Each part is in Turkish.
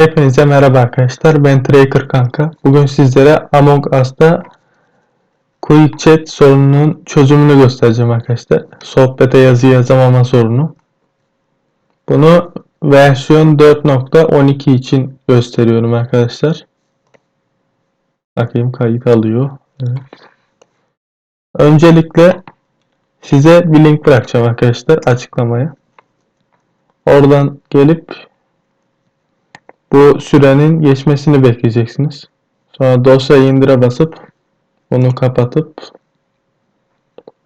Hepinize merhaba arkadaşlar. Ben Tracker kanka. Bugün sizlere Among Us'ta Quick Chat sorununun çözümünü göstereceğim arkadaşlar. Sohbete yazı yazamama sorunu. Bunu versiyon 4.12 için gösteriyorum arkadaşlar. Bakayım kayıt alıyor. Evet. Öncelikle size bir link bırakacağım arkadaşlar açıklamaya. Oradan gelip bu sürenin geçmesini bekleyeceksiniz. Sonra dosyayı indire basıp bunu kapatıp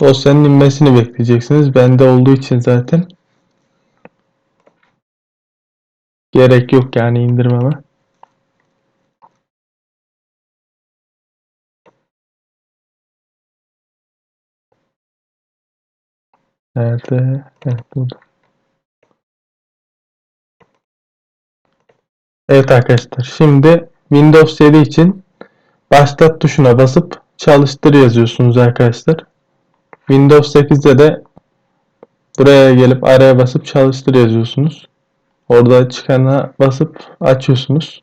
dosyanın inmesini bekleyeceksiniz. Bende olduğu için zaten gerek yok yani indirmeme. Nerede? Evet burada. Evet arkadaşlar şimdi Windows 7 için başlat tuşuna basıp çalıştır yazıyorsunuz arkadaşlar. Windows 8'de de buraya gelip araya basıp çalıştır yazıyorsunuz. Orada çıkana basıp açıyorsunuz.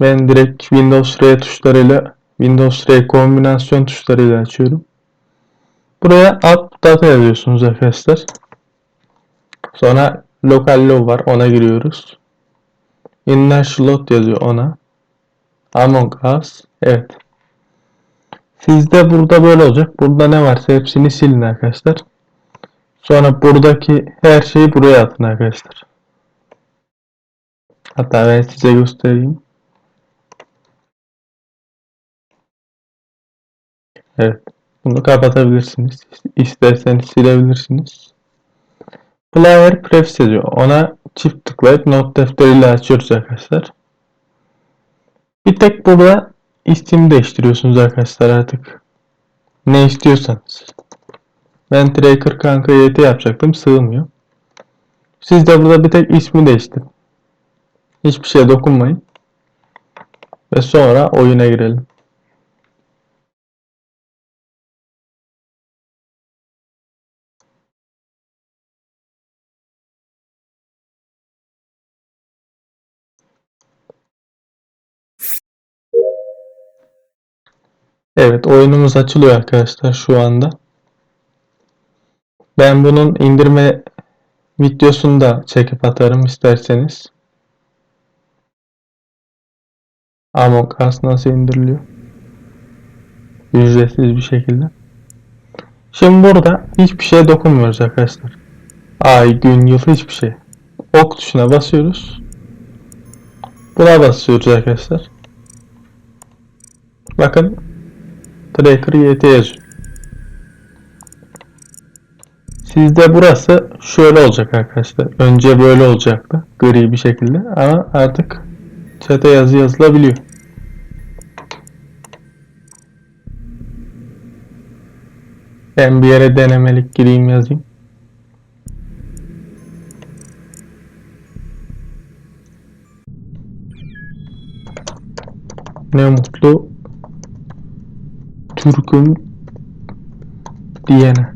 Ben direkt Windows R tuşlarıyla Windows R kombinasyon tuşlarıyla açıyorum. Buraya app data yazıyorsunuz arkadaşlar. Sonra local low var ona giriyoruz. Inner slot yazıyor ona. Among Us. Evet. Sizde burada böyle olacak. Burada ne varsa hepsini silin arkadaşlar. Sonra buradaki her şeyi buraya atın arkadaşlar. Hatta ben size göstereyim. Evet. Bunu kapatabilirsiniz. İsterseniz silebilirsiniz. Player prefix yazıyor. Ona çift tıklayıp not defteriyle açıyoruz arkadaşlar. Bir tek burada isim değiştiriyorsunuz arkadaşlar artık. Ne istiyorsanız. Ben Tracker kanka YT yapacaktım. Sığmıyor. Siz de burada bir tek ismi değiştirin. Hiçbir şeye dokunmayın. Ve sonra oyuna girelim. Evet oyunumuz açılıyor arkadaşlar şu anda. Ben bunun indirme videosunu da çekip atarım isterseniz. Among Us nasıl indiriliyor? Ücretsiz bir şekilde. Şimdi burada hiçbir şeye dokunmuyoruz arkadaşlar. Ay, gün, yıl hiçbir şey. Ok tuşuna basıyoruz. Buna basıyoruz arkadaşlar. Bakın Tracker YT yazıyor. Sizde burası şöyle olacak arkadaşlar. Önce böyle olacaktı. Gri bir şekilde. Ama artık chat'e yazı yazılabiliyor. Ben bir yere denemelik gireyim yazayım. Ne mutlu Türk'üm diyene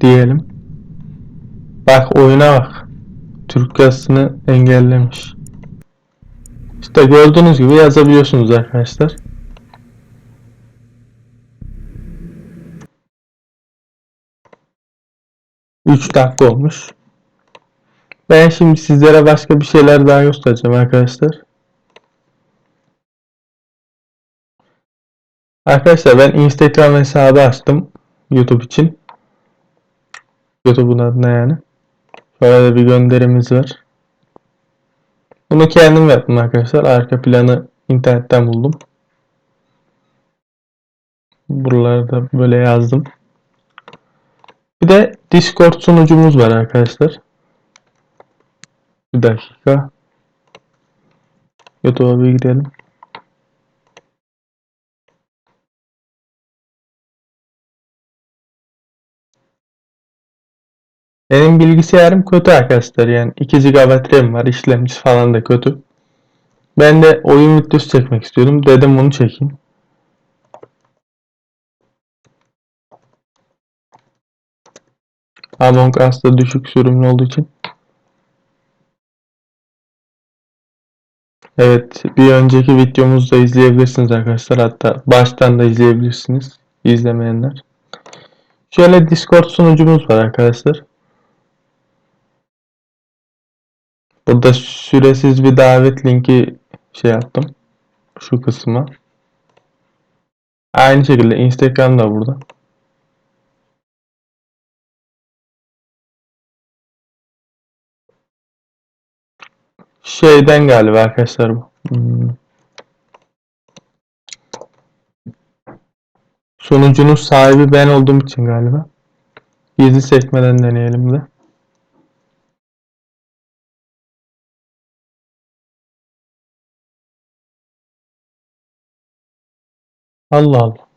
diyelim. Bak oyuna bak. Türk yazısını engellemiş. İşte gördüğünüz gibi yazabiliyorsunuz arkadaşlar. Üç dakika olmuş. Ben şimdi sizlere başka bir şeyler daha göstereceğim arkadaşlar. Arkadaşlar ben Instagram hesabı açtım YouTube için. YouTube'un adına yani. Şöyle bir gönderimiz var. Bunu kendim yaptım arkadaşlar. Arka planı internetten buldum. Buralarda böyle yazdım. Bir de Discord sunucumuz var arkadaşlar. Bir dakika. YouTube'a bir gidelim. Benim bilgisayarım kötü arkadaşlar yani 2 GB RAM var işlemcisi falan da kötü. Ben de oyun videosu çekmek istiyordum. Dedim bunu çekeyim. Among Us'ta düşük sürümlü olduğu için Evet, bir önceki videomuzu da izleyebilirsiniz arkadaşlar. Hatta baştan da izleyebilirsiniz izlemeyenler. Şöyle Discord sunucumuz var arkadaşlar. Burada süresiz bir davet linki şey yaptım. Şu kısma. Aynı şekilde Instagram da burada. Şeyden galiba arkadaşlar bu. Hmm. Sunucunun sahibi ben olduğum için galiba. Gizli sekmeden deneyelim de. Allah Allah.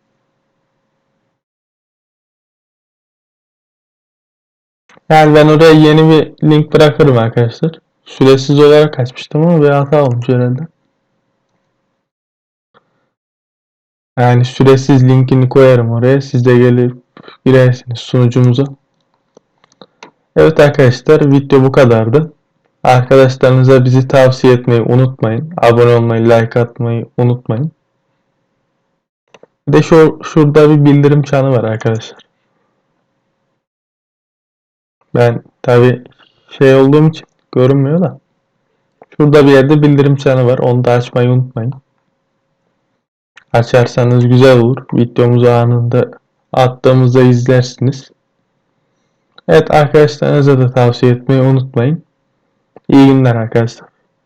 Yani ben oraya yeni bir link bırakırım arkadaşlar. Süresiz olarak açmıştım ama bir hata olmuş herhalde. Yani süresiz linkini koyarım oraya. Siz de gelip girersiniz sunucumuza. Evet arkadaşlar video bu kadardı. Arkadaşlarınıza bizi tavsiye etmeyi unutmayın. Abone olmayı, like atmayı unutmayın. Bir de şu, şurada bir bildirim çanı var arkadaşlar. Ben tabi şey olduğum için görünmüyor da. Şurada bir yerde bildirim çanı var. Onu da açmayı unutmayın. Açarsanız güzel olur. Videomuzu anında attığımızda izlersiniz. Evet arkadaşlarınıza da tavsiye etmeyi unutmayın. İyi günler arkadaşlar.